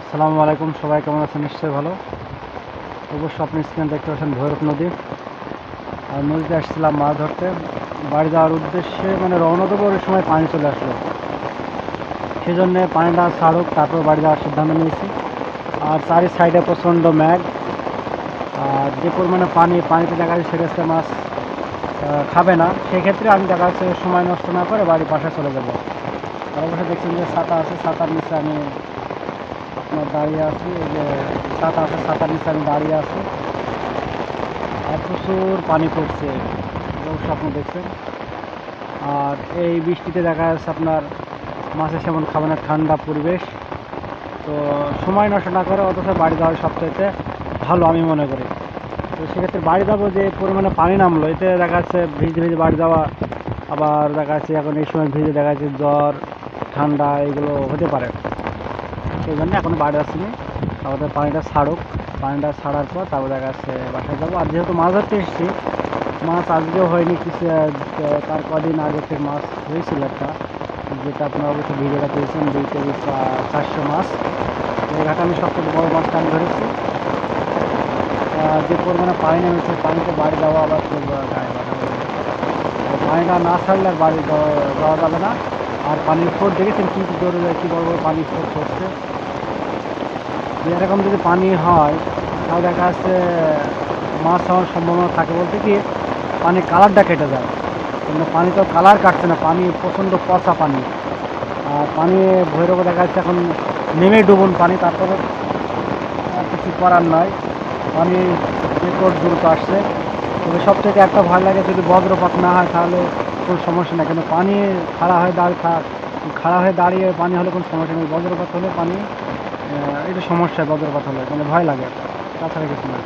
আসসালামু আলাইকুম, সবাই কেমন আছেন? নিশ্চয়ই ভালো। অবশ্য আপনি স্ক্রিনে দেখতে পাচ্ছেন ভৈরব নদী। আর নদীতে আসছিলাম মাছ ধরতে। বাড়ি যাওয়ার উদ্দেশ্যে মানে রওনা দেবো ওই সময় পানি চলে আসলো। সেই জন্যে পানিটা ছাড়ুক, তারপর বাড়ি যাওয়ার সিদ্ধান্ত নিয়েছি। আর চারি সাইডে প্রচণ্ড ম্যাগ আর যে পরিমাণে পানি, পানিতে দেখা যাচ্ছে সেক্ষেত্রে মাছ খাবে না। সেক্ষেত্রে আমি দেখা যাচ্ছে সময় নষ্ট না করে বাড়ির পাশে চলে যাব। আর অবশ্যই দেখছেন যে ছাতা আছে, ছাতার নিচে আমি আপনার দাঁড়িয়ে আছি, এই যে ছাতা আছে ছাতার নিচে আমি দাঁড়িয়ে আছি। আর প্রচুর পানি পড়ছে অবশ্য আপনি দেখছেন। আর এই বৃষ্টিতে দেখা যাচ্ছে আপনার মাছের সেমন খাবে না, ঠান্ডা পরিবেশ। তো সময় নষ্ট না করে অথচ বাড়ি যাওয়া সবচাইতে ভালো আমি মনে করি। তো সেক্ষেত্রে বাড়ি যাব যে পরিমাণে পানি নামলো, এতে দেখা যাচ্ছে ভিজে ভিজে বাড়ি যাওয়া, আবার দেখা যাচ্ছে এখন এই সময় ভিজে দেখা যাচ্ছে জ্বর, ঠান্ডা, এগুলো হতে পারে। সেই জন্য এখন বাড়ি আসিনি। আমাদের পানিটা ছাড়ুক। পানিটা ছাড়ার পর তারপর দেখা যাচ্ছে বাসায় যাব। আর যেহেতু মাছ ধরতে এসেছি, মাছ আজকেও হয়নি, কিছু তার কদিন আগে থেকে মাছ হয়েছিল একটা, যেটা আপনারা অবশ্যই ভিডিওটা পেয়েছেন দুই কেজি চারশো মাছ। এই ঘাটে আমি সবথেকে বড়ো মাছটা আমি ধরেছি। যে পরিমাণে পানি নেমেছে, পানিতে বাড়ি যাওয়া আবার গায়ে পানিটা না ছাড়লে আর বাড়ি যাওয়া যাবে না। আর পানির স্রোত দেখেছেন কী কী জোরে কী বড় বড় পানির হচ্ছে? যে এরকম যদি পানি হয়, তাহলে দেখা যাচ্ছে মাছ হওয়ার সম্ভাবনা থাকে বলতে কি, পানির কালারটা কেটে যায়। কিন্তু পানি তো কালার কাটছে না, পানি প্রচণ্ড পচা পানি। আর পানি ভৈরবে দেখা যাচ্ছে এখন নেমে ডুবুন পানি, তারপরে কিছু করার নয় পানি রেকর্ড দ্রুত আসছে। তবে সব থেকে একটা ভয় লাগে, যদি বজ্রপাত না হয়, তাহলে কোনো সমস্যা নেই। কিন্তু পানি খাড়া হয়ে দাঁড়িয়ে খাড়া হয়ে দাঁড়িয়ে পানি হলে কোনো সমস্যা নেই। বজ্রপাত হলে পানি একটু সমস্যা হয় কথা বলে মানে ভয় লাগে। তাছাড়া কিছু না।